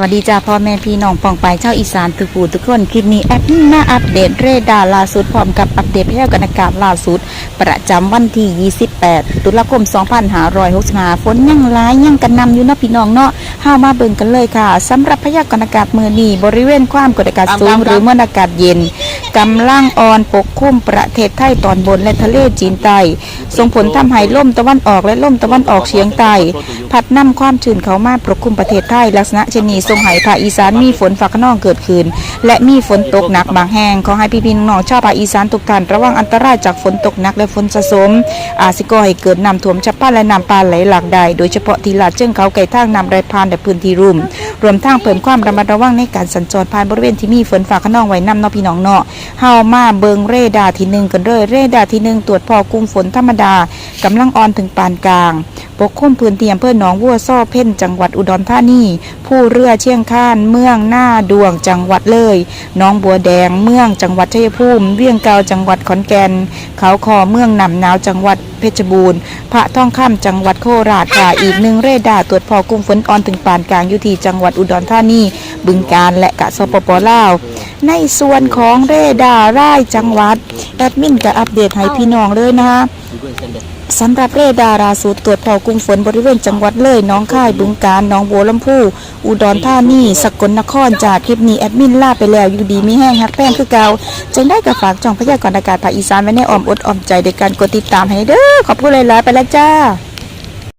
วัสดีจ้าพ่อแม่พี่น้องปองไปเช่าอีสานทุกผู้ทุกคนคลิปนี้แอปนี้มาอัปเดตเรดาร์ล่าสุดพร้อมกับอัปเดตพยากรณ์อากาศล่าสุด ประจำวันที่ 28 ตุลาคม 2565ฝนยังร้ายยังกันนำอยู่เนาะพี่น้องเนาะเฮามาเบิ่งกันเลยค่ะสำหรับพยากรณ์อากาศมื้อนี้บริเวณความกดอากาศสูงหรือมวลอากาศเย็น กำลังอ่อนปกคลุมประเทศไทยตอนบนและทะเลจีนใต้ส่งผลทำให้ลมตะวันออกและลมตะวันออกเฉียงใต้พัดนำความชื้นเข้ามาปกคลุมประเทศไทยลักษณะเช่นนี้ทรงให้ภาคอีสานมีฝนฟ้าขนองเกิดขึ้นและมีฝนตกหนักบางแห่งขอให้พี่ๆน้องชาวภาคอีสานทุกท่านระวังอันตรายจากฝนตกหนักและฝนสะสม อาจสิก่อให้เกิดน้ำท่วมฉับพลันและน้ำป่าไหลหลากได้โดยเฉพาะที่ลาดเชิงเขาไก่ทางน้ำไหลผ่านและพื้นที่รุ่ม รวมทั้งเพิ่มความระมัดระวังในการสัญจรผ่านบริเวณที่มีฝนฟ้าขนองไว้นำเนาะพี่น้องเนาะเฮามาเบิงเรดาร์ที่หนึ่งกันเลยเรดาร์ที่หนึ่งตรวจพอกลุ่มฝนธรรมดากำลังอ่อนถึงปานกลางปกคลุมพื้นที่อำเภอหนองวัวซ้อเพ่นจังหวัดอุดรธานี ผู้เรือเชียงคาน เมืองหน้าดวงจังหวัดเลยน้องบัวแดง เมืองจังหวัดชัยภูมิ เวียงเกาจังหวัดขอนแก่น เขาคอเมืองหนำหนาวจังหวัดเพชรบูรณ์ พระท่องข้ามจังหวัดโคราชค่ะอีกหนึ่งเรดาร์ตรวจพอกุ้งฝนอ่อนถึงปานกลางอยู่ที่จังหวัดอุดรธานีบึงการและกะสปปลาว ในส่วนของเรดาร์ร่ายจังหวัด แอดมินก็อัปเดตให้พี่น้องเลยนะคะสำหรับเรดาร์ล่าสุดตรวจพอกลุ่มฝนบริเวณจังหวัดเลยน้องค่ายบึงกาฬหน้องบัวลำพูอุดรธานีสกลนครจากคลิปนี้แอดมินล่าไปแล้วอยู่ดีมีแห้งฮักแป้งคือเกาจึงได้กับฝากจองพยากรณ์อากาศภาคอีสานไว้ในอ้อมอดอ้อมใจโดยการกดติดตามให้เด้อขอบคุณหลายๆไปแล้วจ้า